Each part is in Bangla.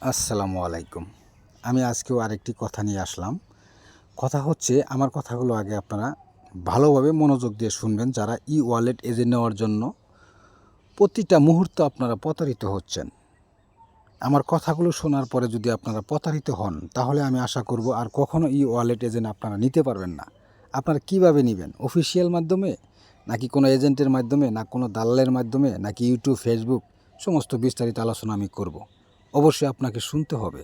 আসসালামু আলাইকুম। আমি আজকেও আরেকটি কথা নিয়ে আসলাম। কথা হচ্ছে, আমার কথাগুলো আগে আপনারা ভালোভাবে মনোযোগ দিয়ে শুনবেন যারা ই ওয়ালেট এজেন্ট নেওয়ার জন্য প্রতিটা মুহূর্ত আপনারা প্রতারিত হচ্ছেন। আমার কথাগুলো শোনার পরে যদি আপনারা প্রতারিত হন, তাহলে আমি আশা করব আর কখনো ই ওয়ালেট এজেন্ট আপনারা নিতে পারবেন না। আপনারা কীভাবে নেবেন? অফিসিয়াল মাধ্যমে? নাকি কোনো এজেন্টের মাধ্যমে? না কোনো দালালের মাধ্যমে? নাকি ইউটিউব ফেসবুক সমস্ত বিস্তারিত আলোচনা আমি করব। অবশ্যই আপনাকে শুনতে হবে।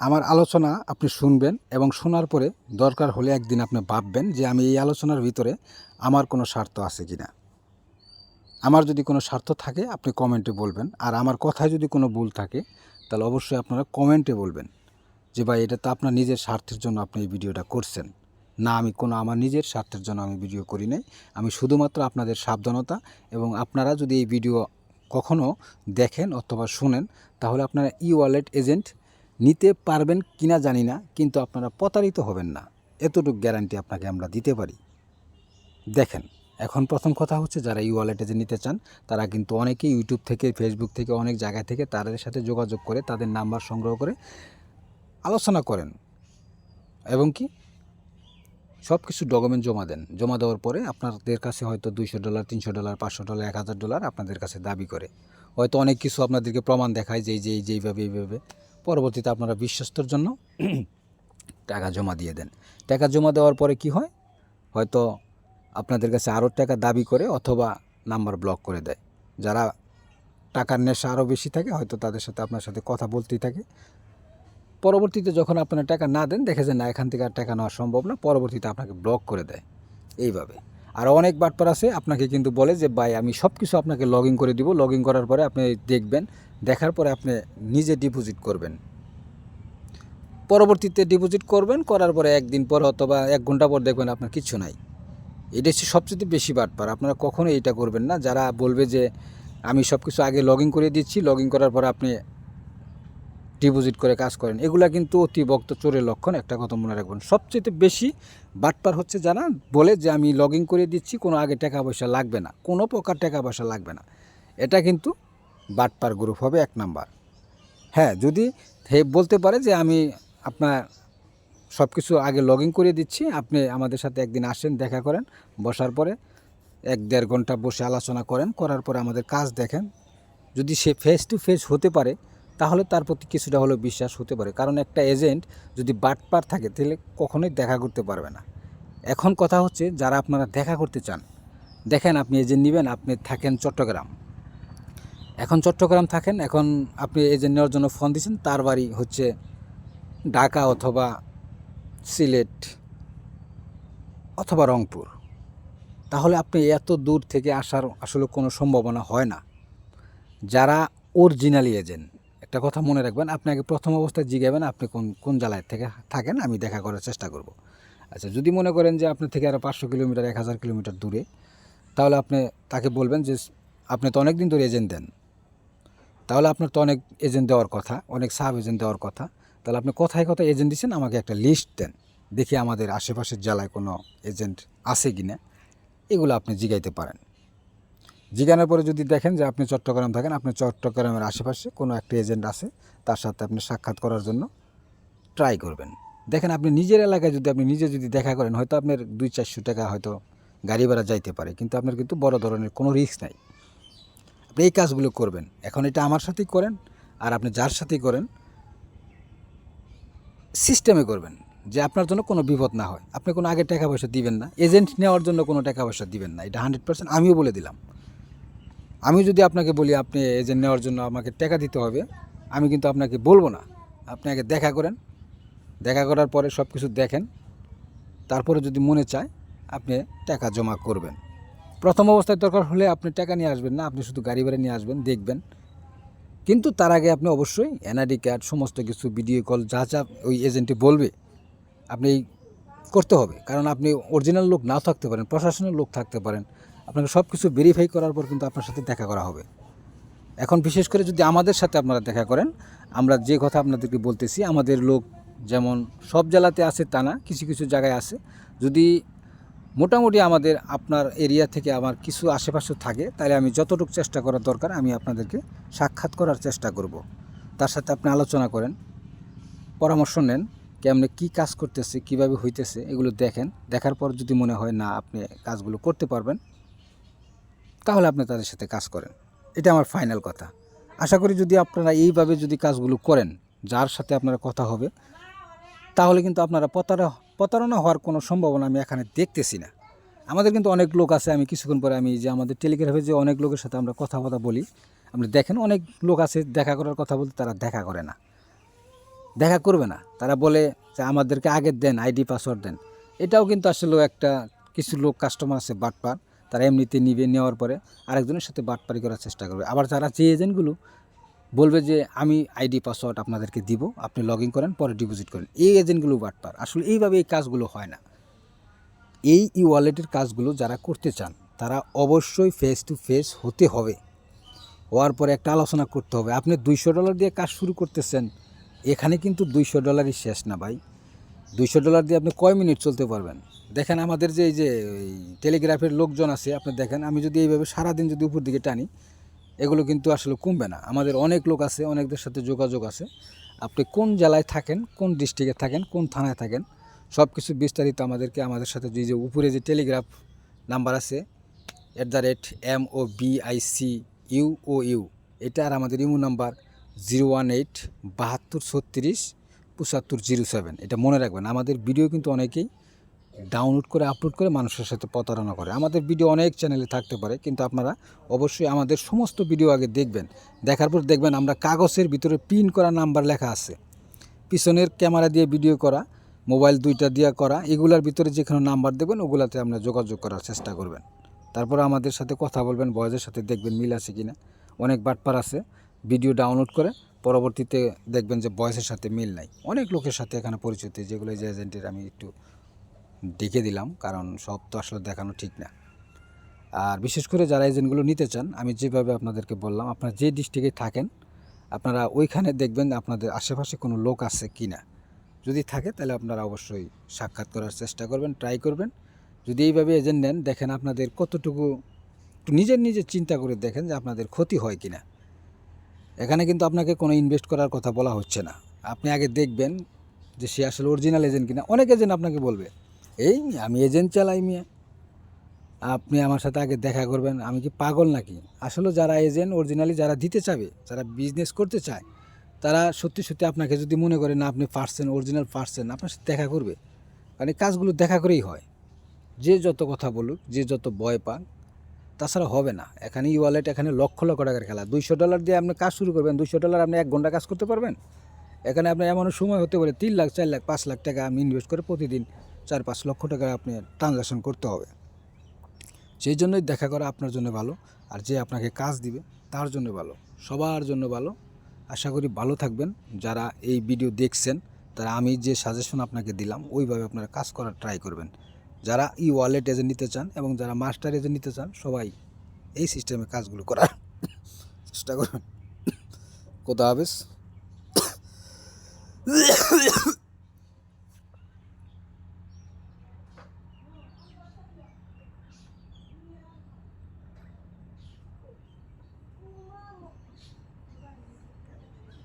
আমার আলোচনা আপনি শুনবেন এবং শোনার পরে দরকার হলে একদিন আপনি ভাববেন যে আমি এই আলোচনার ভিতরে আমার কোনো স্বার্থ আছে কি না আমার যদি কোনো স্বার্থ থাকে, আপনি কমেন্টে বলবেন। আর আমার কথায় যদি কোনো ভুল থাকে, তাহলে অবশ্যই আপনারা কমেন্টে বলবেন যে, ভাই, এটা তো আপনার নিজের স্বার্থের জন্য আপনি এই ভিডিওটা করছেন। না, আমি কোনো, আমার নিজের স্বার্থের জন্য আমি ভিডিও করি নাই। আমি শুধুমাত্র আপনাদের সাবধানতা এবং আপনারা যদি এই ভিডিও কখনও দেখেন অথবা শুনেন তাহলে আপনারা ই ওয়ালেট এজেন্ট নিতে পারবেন কিনা জানি না, কিন্তু আপনারা প্রতারিত হবেন না। এতটুকু গ্যারান্টি আপনাকে আমরা দিতে পারি। দেখেন, এখন প্রথম কথা হচ্ছে যারা ই ওয়ালেট এজেন্ট নিতে চান, তারা কিন্তু অনেকে ইউটিউব থেকে ফেসবুক থেকে, অনেক জায়গা থেকে তাদের সাথে যোগাযোগ করে, তাদের নাম্বার সংগ্রহ করে আলোচনা করেন। এবং কি? সব কিছু ডকুমেন্ট জমা দেন। জমা দেওয়ার পরে আপনাদের কাছে হয়তো দুইশো ডলার, তিনশো ডলার, পাঁচশো ডলার, এক হাজার ডলার আপনাদের কাছে দাবি করে। হয়তো অনেক কিছু আপনাদেরকে প্রমাণ দেখায় যে যে এই যে এইভাবে এইভাবে। পরবর্তীতে আপনারা বিশ্বস্তর জন্য টাকা জমা দিয়ে দেন। টাকা জমা দেওয়ার পরে কি হয়? হয়তো আপনাদের কাছে আরও টাকা দাবি করে অথবা নাম্বার ব্লক করে দেয়। যারা টাকার নেশা আরও বেশি থাকে, হয়তো তাদের সাথে আপনার সাথে কথা বলতেই থাকে। পরবর্তীতে যখন আপনারা টাকা না দেন, দেখে যে না, এখান থেকে আর টাকা নেওয়া সম্ভব না, পরবর্তীতে আপনাকে ব্লক করে দেয়। এইভাবে। আর অনেক বাটপার আছে, আপনাকে কিন্তু বলে যে, ভাই, আমি সব কিছু আপনাকে লগ করে দিব। লগ করার পরে আপনি দেখবেন, দেখার পরে আপনি নিজে ডিপোজিট করবেন। পরবর্তীতে ডিপোজিট করবেন, করার পরে একদিন পর অথবা এক ঘণ্টা পর দেখবেন আপনার কিছু নাই। এটা হচ্ছে সবচেয়ে বেশি বাটপার। আপনারা কখনো এইটা করবেন না। যারা বলবে যে, আমি সব কিছু আগে লগ করে দিচ্ছি। লগ করার পর আপনি ডিপোজিট করে কাজ করেন। এগুলা কিন্তু অতিভক্ত চোরের লক্ষণ, একটা কথা মনে রাখবেন। সবচেয়ে বেশি বাটপার হচ্ছে যারা বলে যে, আমি লগ ইন করে দিচ্ছি, কোনো আগে টাকা পয়সা লাগবে না। কোনো প্রকার টাকা পয়সা লাগবে না। এটা কিন্তু বাটপার গ্রুপ হবে এক নাম্বার। হ্যাঁ যদি হে বলতে পারে যে, আমি আপনার সব কিছু আগে লগ ইন করে দিচ্ছি, আপনি আমাদের সাথে একদিন আসেন, দেখা করেন। বসার পরে এক দেড় ঘণ্টা বসে আলোচনা করেন, করার পরে আমাদের কাজ দেখেন। যদি সে ফেস টু ফেস হতে পারে তাহলে তার প্রতি কিছুটা হলেও বিশ্বাস হতে পারে। কারণ একটা এজেন্ট যদি বাটপার থাকে, তাহলে কখনোই দেখা করতে পারবে না। এখন কথা হচ্ছে, যারা আপনারা দেখা করতে চান, দেখেন আপনি এজেন্ট নেবেন, আপনি থাকেন চট্টগ্রাম। এখন চট্টগ্রাম থাকেন, এখন আপনি এজেন্ট নেওয়ার জন্য ফোন দিচ্ছেন, তার বাড়ি হচ্ছে ঢাকা অথবা সিলেট অথবা রংপুর। তাহলে আপনি এত দূর থেকে আসার আসলে কোনো সম্ভাবনা হয় না। যারা অরিজিনালি এজেন্ট একটা কথা মনে রাখবেন আপনাকে প্রথম অবস্থায় জিজ্ঞাবেন আপনি কোন কোন জেলায় থেকে থাকেন, আমি দেখা করার চেষ্টা করব। আচ্ছা যদি মনে করেন যে আপনার থেকে আরও পাঁচশো কিলোমিটার, এক হাজার কিলোমিটার দূরে, তাহলে আপনি তাকে বলবেন যে, আপনি তো অনেক দিন ধরে এজেন্ট দেন। তাহলে আপনার তো অনেক এজেন্ট দেওয়ার কথা, অনেক সাব এজেন্ট দেওয়ার কথা। তাহলে আপনি কোথায় কোথায় এজেন্ট দিচ্ছেন আমাকে একটা লিস্ট দেন। দেখি আমাদের আশেপাশের জেলায় কোনো এজেন্ট আছে কি না এগুলো আপনি জিগাইতে পারেন। জিজ্ঞানোর পরে যদি দেখেন যে আপনি চট্টগ্রাম থাকেন, আপনি চট্টগ্রামের আশেপাশে কোনো একটা এজেন্ট আছে, তার সাথে আপনি সাক্ষাৎ করার জন্য ট্রাই করবেন। দেখেন আপনি নিজের এলাকায় যদি আপনি নিজে যদি দেখা করেন, হয়তো আপনার দুই চারশো টাকা হয়তো গাড়ি ভাড়া যাইতে পারে, কিন্তু আপনার কিন্তু বড় ধরনের কোনো রিস্ক নাই। আপনি এই কাজগুলো করবেন। এখন এটা আমার সাথেই করেন আর আপনি যার সাথেই করেন সিস্টেমে করবেন যে আপনার জন্য কোনো বিপদ না হয়। আপনি কোনো আগে টাকা পয়সা দিবেন না, এজেন্ট নেওয়ার জন্য কোনো টাকা পয়সা দিবেন না। এটা হান্ড্রেড পার্সেন্ট আমিও বলে দিলাম। আমি যদি আপনাকে বলি, আপনি এজেন্ট নেওয়ার জন্য আমাকে টাকা দিতে হবে, আমি কিন্তু আপনাকে বলব না। আপনি আগে দেখা করেন। দেখা করার পরে সব কিছু দেখেন। তারপরে যদি মনে চায়, আপনি টাকা জমা করবেন। প্রথম অবস্থায় দরকার হলে আপনি টাকা নিয়ে আসবেন না, আপনি শুধু গাড়ি ভাড়া নিয়ে আসবেন, দেখবেন। কিন্তু তার আগে আপনি অবশ্যই এনআইডি কার্ড সমস্ত কিছু ভিডিও কল যা যা ওই এজেন্টে বলবে, আপনি করতে হবে। কারণ আপনি অরিজিনাল লোক নাও থাকতে পারেন, প্রশাসনের লোক থাকতে পারেন। আপনাকে সব কিছু ভেরিফাই করার পর কিন্তু আপনার সাথে দেখা করা হবে। এখন বিশেষ করে যদি আমাদের সাথে আপনারা দেখা করেন, আমরা যে কথা আপনাদেরকে বলতেছি, আমাদের লোক যেমন সব জেলাতে আছে তা না, কিছু কিছু জায়গায় আছে। যদি মোটামুটি আমাদের আপনার এরিয়া থেকে আমার কিছু আশেপাশে থাকে, তাহলে আমি যতটুকু চেষ্টা করার দরকার, আমি আপনাদেরকে সাক্ষাৎ করার চেষ্টা করব। তার সাথে আপনি আলোচনা করেন, পরামর্শ নেন, কেমনে কী কাজ করতেছে, কীভাবে হইতেছে, এগুলো দেখেন। দেখার পর যদি মনে হয় না, আপনি কাজগুলো করতে পারবেন তাহলে আপনি তাদের সাথে কাজ করেন। এটা আমার ফাইনাল কথা। আশা করি যদি আপনারা এইভাবে যদি কাজগুলো করেন, যার সাথে আপনারা কথা হবে, তাহলে কিন্তু আপনারা প্রতারণা প্রতারণা হওয়ার কোনো সম্ভাবনা আমি এখানে দেখতেছি না। আমাদের কিন্তু অনেক লোক আছে, আমি কিছুক্ষণ পরে আমি যে আমাদের টেলিগ্রাফে যে অনেক লোকের সাথে আমরা কথা কথা বলি, আপনি দেখেন অনেক লোক আছে দেখা করার কথা বলতে তারা দেখা করে না। দেখা করবে না। তারা বলে যে আমাদেরকে আগে দেন, আইডি পাসওয়ার্ড দেন। এটাও কিন্তু আসলে একটা কিছু লোক কাস্টমার আছে বাটপার। তারা এমনিতে নিবে, নেওয়ার পরে আরেকজনের সাথে বাটপারি করার চেষ্টা করবে। আবার যারা যে এজেন্টগুলো বলবে যে, আমি আইডি, পাসওয়ার্ড আপনাদেরকে দিব, আপনি লগ ইন করেন, পরে ডিপোজিট করেন। এই এজেন্টগুলো বাটপার। আসলে এইভাবে এই কাজগুলো হয় না। এই ই ওয়ালেটের কাজগুলো যারা করতে চান, তারা অবশ্যই ফেস টু ফেস হতে হবে। হওয়ার পরে একটা আলোচনা করতে হবে। আপনি দুইশো ডলার দিয়ে কাজ শুরু করতেছেন, এখানে কিন্তু দুইশো ডলারই শেষ না ভাই। দুইশো ডলার দিয়ে আপনি কয় মিনিট চলতে পারবেন? দেখেন আমাদের যে, এই যে টেলিগ্রাফের লোকজন আছে, আপনি দেখেন, আমি যদি এইভাবে সারাদিন যদি উপর দিকে টানি, এগুলো কিন্তু আসলে কমবে না। আমাদের অনেক লোক আছে, অনেকদের সাথে যোগাযোগ আছে। আপনি কোন জেলায় থাকেন, কোন ডিস্ট্রিক্টে থাকেন, কোন থানায় থাকেন সব কিছু বিস্তারিত আমাদেরকে, আমাদের সাথে যে যে উপরে যে টেলিগ্রাফ নাম্বার আছে at the rate M O B I C U O U এটা আর আমাদের imo number zero one eight বাহাত্তর ছত্রিশ পঁচাত্তর জিরো সেভেন, এটা মনে রাখবেন। আমাদের ভিডিও কিন্তু অনেকেই ডাউনলোড করে আপলোড করে মানুষের সাথে প্রতারণা করে। আমাদের ভিডিও অনেক চ্যানেলে থাকতে পারে, কিন্তু আপনারা অবশ্যই আমাদের সমস্ত ভিডিও আগে দেখবেন। দেখার পর দেখবেন আমরা কাগজের ভিতরে পিন করা নাম্বার লেখা আছে। পিছনের ক্যামেরা দিয়ে ভিডিও করা মোবাইল দুইটা দিয়ে করা, এগুলার ভিতরে যেখানে নাম্বার দেবেন, ওগুলাতে আপনারা যোগাযোগ করার চেষ্টা করবেন। তারপর আমাদের সাথে কথা বলবেন বয়সের সাথে দেখবেন মিল আছে কিনা। অনেক বাটপার আছে ভিডিও ডাউনলোড করে পরবর্তীতে দেখবেন যে বয়সের সাথে মিল নাই। অনেক লোকের সাথে এখানে পরিচিত, যেগুলো যে এজেন্টের আমি একটু ডেকে দিলাম, কারণ সব তো আসলে দেখানো ঠিক না। আর বিশেষ করে যারা এজেন্টগুলো নিতে চান, আমি যেভাবে আপনাদেরকে বললাম, আপনারা যে ডিস্ট্রিক্টে থাকেন, আপনারা ওইখানে দেখবেন আপনাদের আশেপাশে কোনো লোক আছে কি না। যদি থাকে, তাহলে আপনারা অবশ্যই সাক্ষাৎ করার চেষ্টা করবেন ট্রাই করবেন। যদি এইভাবে এজেন্ট নেন, দেখেন আপনাদের কতটুকু নিজের নিজে চিন্তা করে দেখেন যে আপনাদের ক্ষতি হয় কি না। এখানে কিন্তু আপনাকে কোনো ইনভেস্ট করার কথা বলা হচ্ছে না। আপনি আগে দেখবেন যে সে আসলে অরিজিনাল এজেন্ট কিনা। অনেক এজেন্ট আপনাকে বলবে, এই, আমি এজেন্ট চালাই মিয়া। আপনি আমার সাথে আগে দেখা করবেন, আমি কি পাগল নাকি? আসলে যারা এজেন্ট অরিজিনালি যারা দিতে চাবে, যারা বিজনেস করতে চায়, তারা সত্যি সত্যি আপনাকে যদি মনে করে না, আপনি পারছেন অরিজিনাল পারছেন, আপনার সাথে দেখা করবে। কারণ কাজগুলো দেখা করেই হয়। যে যত কথা বলুক, যে যত ভয় পাক তাছাড়া হবে না। এখানে ই ওয়ালেট এখানে লক্ষ লক্ষ টাকার খেলা। দুইশো ডলার দিয়ে আপনি কাজ শুরু করবেন, দুইশো ডলার আপনি এক ঘণ্টা কাজ করতে পারবেন? এখানে আপনার এমন সময় হতে পারে তিন লাখ, চার লাখ, পাঁচ লাখ টাকা আপনি ইনভেস্ট করে প্রতিদিন চার, পাঁচ লক্ষ টাকা আপনি ট্রানজাকশন করতে হবে। সেই জন্যই দেখা করা আপনার জন্য ভালো, আর যে আপনাকে কাজ দিবে তার জন্য ভালো, সবার জন্য ভালো। আশা করি ভালো থাকবেন। যারা এই ভিডিও দেখছেন, তারা আমি যে সাজেশন আপনাকে দিলাম, ওইভাবে আপনারা কাজ করার ট্রাই করবেন। যারা ই ওয়ালেট এজেন্ট নিতে চান এবং যারা মাস্টার এজেন্ট নিতে চান, সবাই এই সিস্টেমে কাজগুলো করার চেষ্টা করবেন কোথা হাফেজ?